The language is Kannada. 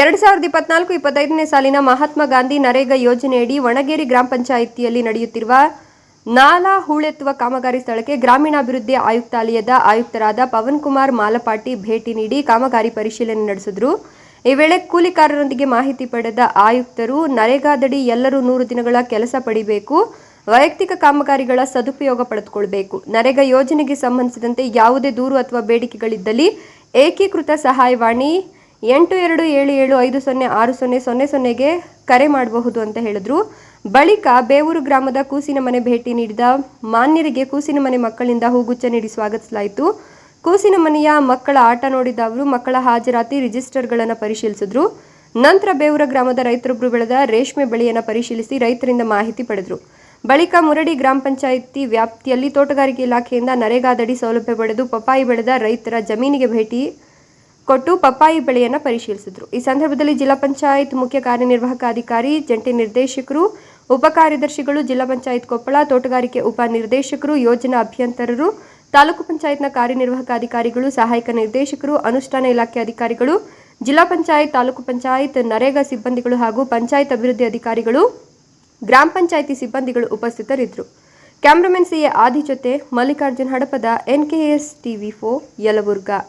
ಎರಡು ಸಾವಿರದ ಇಪ್ಪತ್ನಾಲ್ಕು ಇಪ್ಪತ್ತೈದನೇ ಸಾಲಿನ ಮಹಾತ್ಮ ಗಾಂಧಿ ನರೇಗಾ ಯೋಜನೆಯಡಿ ವಣಗೇರಿ ಗ್ರಾಮ ಪಂಚಾಯಿತಿಯಲ್ಲಿ ನಡೆಯುತ್ತಿರುವ ನಾಲಾ ಹೂಳೆತ್ತುವ ಕಾಮಗಾರಿ ಸ್ಥಳಕ್ಕೆ ಗ್ರಾಮೀಣಾಭಿವೃದ್ಧಿ ಆಯುಕ್ತಾಲಯದ ಆಯುಕ್ತರಾದ ಪವನ್ ಕುಮಾರ್ ಮಾಲಪಾಟಿ ಭೇಟಿ ನೀಡಿ ಕಾಮಗಾರಿ ಪರಿಶೀಲನೆ ನಡೆಸಿದ್ರು. ಈ ವೇಳೆ ಕೂಲಿಕಾರರೊಂದಿಗೆ ಮಾಹಿತಿ ಪಡೆದ ಆಯುಕ್ತರು, ನರೇಗಾದಡಿ ಎಲ್ಲರೂ ನೂರು ದಿನಗಳ ಕೆಲಸ ಪಡಿಬೇಕು, ವೈಯಕ್ತಿಕ ಕಾಮಗಾರಿಗಳ ಸದುಪಯೋಗ ಪಡೆದುಕೊಳ್ಬೇಕು. ನರೇಗಾ ಯೋಜನೆಗೆ ಸಂಬಂಧಿಸಿದಂತೆ ಯಾವುದೇ ದೂರು ಅಥವಾ ಬೇಡಿಕೆಗಳಿದ್ದಲ್ಲಿ ಏಕೀಕೃತ ಸಹಾಯವಾಣಿ ಎಂಟು ಎರಡು ಏಳು ಏಳು ಐದು ಸೊನ್ನೆ ಆರು ಸೊನ್ನೆ ಸೊನ್ನೆ ಸೊನ್ನೆಗೆ ಕರೆ ಮಾಡಬಹುದು ಅಂತ ಹೇಳಿದ್ರು. ಬಳಿಕ ಬೇವೂರು ಗ್ರಾಮದ ಕೂಸಿನ ಮನೆ ಭೇಟಿ ನೀಡಿದ ಮಾನ್ಯರಿಗೆ ಕೂಸಿನ ಮನೆ ಮಕ್ಕಳಿಂದ ಹೂಗುಚ್ಚ ನೀಡಿ ಸ್ವಾಗತಿಸಲಾಯಿತು. ಕೂಸಿನ ಮನೆಯ ಮಕ್ಕಳ ಆಟ ನೋಡಿದ ಅವರು ಮಕ್ಕಳ ಹಾಜರಾತಿ ರಿಜಿಸ್ಟರ್ಗಳನ್ನು ಪರಿಶೀಲಿಸಿದ್ರು. ನಂತರ ಬೇವೂರ ಗ್ರಾಮದ ರೈತರೊಬ್ಬರು ಬೆಳೆದ ರೇಷ್ಮೆ ಬೆಳೆಯನ್ನು ಪರಿಶೀಲಿಸಿ ರೈತರಿಂದ ಮಾಹಿತಿ ಪಡೆದರು. ಬಳಿಕ ಮುರಡಿ ಗ್ರಾಮ ಪಂಚಾಯಿತಿ ವ್ಯಾಪ್ತಿಯಲ್ಲಿ ತೋಟಗಾರಿಕೆ ಇಲಾಖೆಯಿಂದ ನರೇಗಾದಡಿ ಸೌಲಭ್ಯ ಪಡೆದು ಪಪ್ಪಾಯಿ ಬೆಳೆದ ರೈತರ ಜಮೀನಿಗೆ ಭೇಟಿ ಕೊಟ್ಟು ಪಪ್ಪಾಯಿ ಬೆಳೆಯನ್ನು ಪರಿಶೀಲಿಸಿದರು. ಈ ಸಂದರ್ಭದಲ್ಲಿ ಜಿಲ್ಲಾ ಪಂಚಾಯತ್ ಮುಖ್ಯ ಕಾರ್ಯನಿರ್ವಾಹಕ ಅಧಿಕಾರಿ ಜಂಟಿ ನಿರ್ದೇಶಕರು, ಉಪ ಕಾರ್ಯದರ್ಶಿಗಳು, ಜಿಲ್ಲಾ ಪಂಚಾಯತ್ ಕೊಪ್ಪಳ, ತೋಟಗಾರಿಕೆ ಉಪ ನಿರ್ದೇಶಕರು, ಯೋಜನಾ ಅಭಿಯಂತರರು, ತಾಲೂಕು ಪಂಚಾಯತ್ನ ಕಾರ್ಯನಿರ್ವಾಹಕ ಅಧಿಕಾರಿಗಳು ಸಹಾಯಕ ನಿರ್ದೇಶಕರು, ಅನುಷ್ಠಾನ ಇಲಾಖೆ ಅಧಿಕಾರಿಗಳು, ಜಿಲ್ಲಾ ಪಂಚಾಯತ್, ತಾಲೂಕು ಪಂಚಾಯತ್, ನರೇಗಾ ಸಿಬ್ಬಂದಿಗಳು ಹಾಗೂ ಪಂಚಾಯತ್ ಅಭಿವೃದ್ಧಿ ಅಧಿಕಾರಿಗಳು, ಗ್ರಾಮ ಪಂಚಾಯಿತಿ ಸಿಬ್ಬಂದಿಗಳು ಉಪಸ್ಥಿತರಿದ್ದರು. ಕ್ಯಾಮ್ರಾಮನ್ ಸಿಎ ಆದಿ ಜೊತೆ ಮಲ್ಲಿಕಾರ್ಜುನ್ ಹಡಪದ ಎನ್ಕೆಎಸ್ ಟಿವಿ ಫೋ ಯಲಬುರ್ಗಾ.